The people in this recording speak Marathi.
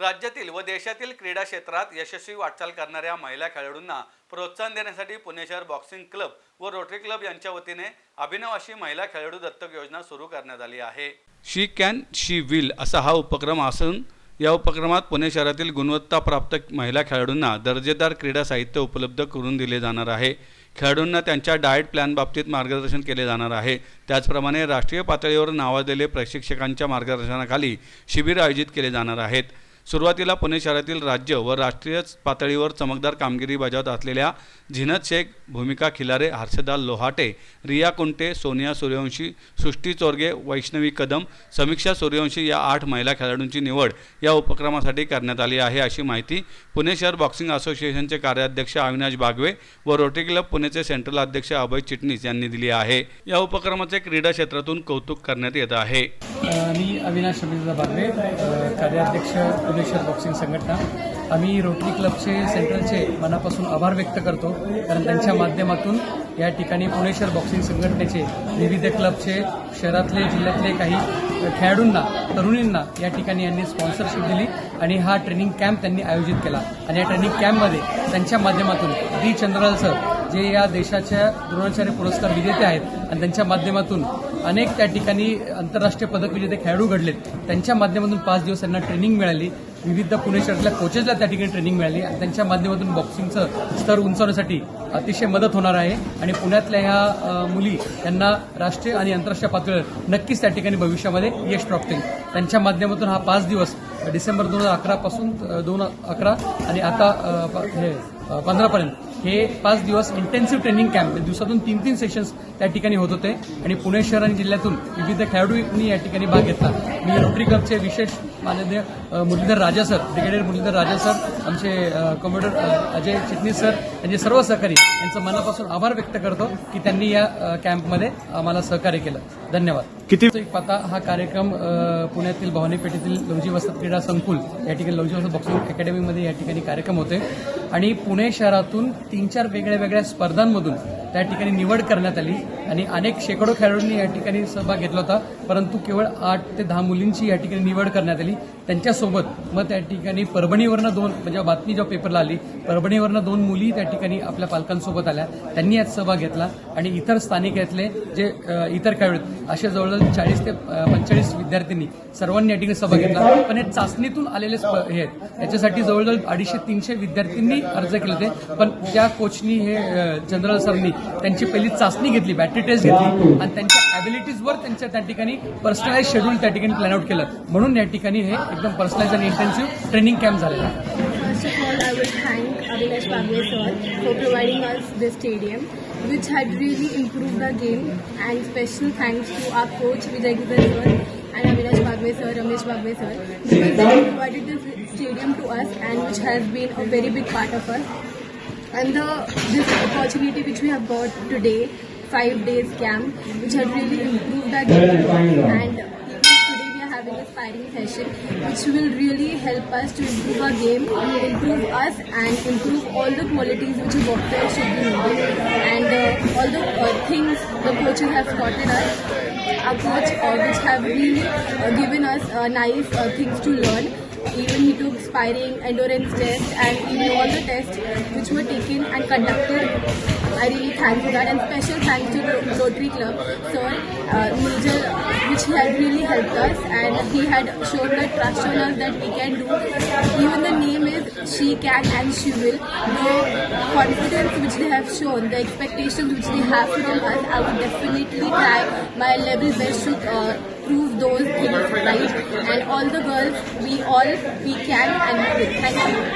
राज्यातील व देशातील क्रीडा क्षेत्रात यशस्वी वाटचाल करणाऱ्या महिला खेळाडूंना प्रोत्साहन देण्यासाठी पुणे शहर बॉक्सिंग क्लब व रोटरी क्लब यांच्या वतीने अभिनव अशी महिला खेळाडू दत्तक योजना सुरू करण्यात आली आहे. शी कॅन शी विल असा हा उपक्रम असून या उपक्रमात पुणे शहरातील गुणवत्ताप्राप्त महिला खेळाडूंना दर्जेदार क्रीडा साहित्य उपलब्ध करून दिले जाणार आहे. खेळाडूंना त्यांच्या डाएट प्लॅन बाबतीत मार्गदर्शन केले जाणार आहे. त्याचप्रमाणे राष्ट्रीय पातळीवर नावाजलेले प्रशिक्षकांच्या मार्गदर्शनाखाली शिबिर आयोजित केले जाणार आहेत. सुरुवातीला पुणे शहरातील राज्य व राष्ट्रीय पातळीवर चमकदार कामगिरी बजावत असलेल्या झिनत शेख भूमिका खिलारे हर्षदा लोहाटे रिया कुंटे सोनिया सूर्यवंशी सृष्टी चोरगे वैष्णवी कदम समीक्षा सूर्यवंशी या आठ महिला खेळाडूंची निवड या उपक्रमासाठी करण्यात आली आहे अशी माहिती पुणे शहर बॉक्सिंग असोसिएशनचे कार्याध्यक्ष अविनाश बागवे व रोटरी क्लब पुणेचे सेंट्रल अध्यक्ष अभय चिटणीस यांनी दिली आहे. या उपक्रमाचे क्रीडा क्षेत्रातून कौतुक करण्यात येत आहे. मी अविनाश बागवे कार्याध्यक्ष पुणेश्वर बॉक्सिंग संघटना आम्ही रोटरी क्लबचे सेंट्रलचे मनापासून आभार व्यक्त करतो. कारण त्यांच्या माध्यमातून या ठिकाणी पुणेश्वर बॉक्सिंग संघटनेचे विविध क्लबचे शहरातले जिल्ह्यातले काही खेळाडूंना तरुणींना या ठिकाणी यांनी स्पॉन्सरशिप दिली आणि हा ट्रेनिंग कॅम्प त्यांनी आयोजित केला. आणि या ट्रेनिंग कॅम्पमध्ये त्यांच्या माध्यमातून डी चंद्रलाल सर जे या देशाच्या द्रोणाचार्य पुरस्कार विजेते आहेत आणि त्यांच्या माध्यमातून अनेक त्या ठिकाणी आंतरराष्ट्रीय पदक विजेते खेळाडू घडलेत त्यांच्या माध्यमातून पाच दिवस त्यांना ट्रेनिंग मिळाली. विविध पुणे शहरातल्या कोचेसला त्या ठिकाणी ट्रेनिंग मिळाली आणि त्यांच्या माध्यमातून बॉक्सिंगचं स्तर उंचावण्यासाठी अतिशय मदत होणार आहे. आणि पुण्यातल्या ह्या मुली यांना राष्ट्रीय आणि आंतरराष्ट्रीय पातळीवर नक्कीच त्या ठिकाणी भविष्यामध्ये यश प्राप्त त्यांच्या माध्यमातून हा पाच दिवस डिसेंबर दोन हजार अकरापासून दोन अकरा आणि आता हे पंधरापर्यंत हे पाच दिवस इंटेन्सिव्ह ट्रेनिंग कॅम्प दिवसातून तीन तीन सेशन्स त्या ठिकाणी होत होते. आणि पुणे शहर आणि जिल्ह्यातून विविध खेळाडूंनी या ठिकाणी भाग घेतला. मी रोटरी क्लबचे विशेष माननीय Muralidhar Raja sir brigadier Muralidhar Raja sir आमचे कॉम्प्युटर अजय चिटणीस सर यांचे सर्व सहकारी यांचं मनापासून आभार व्यक्त करतो की त्यांनी या कॅम्पमध्ये आम्हाला सहकार्य केलं. धन्यवाद. किती पाता हा कार्यक्रम पुण्यातील भवानी पेठेतील लवजी वसत क्रीडा संकुल या ठिकाणी लवजी वसत बॉक्सिंग अकॅडमीमध्ये या ठिकाणी कार्यक्रम होते. आणि पुणे शहरातून तीन चार वेगळ्या वेगळ्या स्पर्धांमधून त्या ठिकाणी निवड करण्यात आली. आणि अनेक शेकडो खेळाडूंनी या ठिकाणी सहभाग घेतला होता. परंतु केवळ आठ ते दहा मुलींची या ठिकाणी निवड करण्यात आली. त्यांच्यासोबत मग त्या ठिकाणी परभणीवरनं दोन म्हणजे बातमी जेव्हा पेपरला आली परभणीवरनं दोन मुली त्या ठिकाणी आपल्या पालकांसोबत आल्या. त्यांनी यात सहभाग घेतला. आणि इतर स्थानिक यातले जे इतर खेळाडू असे जवळजवळ चाळीस ते पंचेचाळीस विद्यार्थ्यांनी सर्वांनी या ठिकाणी सहभाग घेतला. पण हे चाचणीतून आलेले स्प- हे आहेत. याच्यासाठी जवळजवळ अडीचशे तीनशे विद्यार्थ्यांनी अर्ज केले होते. पण त्या कोचनी हे जनरल सरनी त्यांची पहिली चाचणी घेतली बॅटरी डिटेल्स घेतली आणि त्यांच्या ॲबिलिटीजवर त्यांच्या त्या ठिकाणी पर्सनलाइज शेड्यूल त्या ठिकाणी प्लॅन आउट केलं म्हणून या ठिकाणी हे एकदम पर्सनलाइज आणि इंटेन्सिव्ह ट्रेनिंग कॅम्प झालेला आहे First of all, I will thank Avinash Bagwe sir for providing us this stadium, which had really improved our game. And special thanks to our coach Vijay Gupta sir and Avinash Bagwe sir, Ramesh Bagwe sir, because they provided this stadium to us, and which has been a very big part of us. And the this opportunity which we have got today, five days camp, which had really improved our game. And today we are having a sparring session, which will really help us to improve our game, improve us, and improve all the qualities which a boxer should be needing. And uh, all the uh, things the coaches have spotted us, our coach, uh, which have really uh, given us uh, nice uh, things to learn. Even he took sparring, endurance test, and even all the tests which were taken and conducted. I really thank for that, and special thanks to the Rotary Club, sir, uh, major, which had really helped us, and he had shown the trust on us that we can do. Even the name is She Can and She Will. The confidence which they have shown, the expectations which they have from us, I would definitely try my level best to uh, prove those things right. And all the girls, we all we can and we will. Thank you.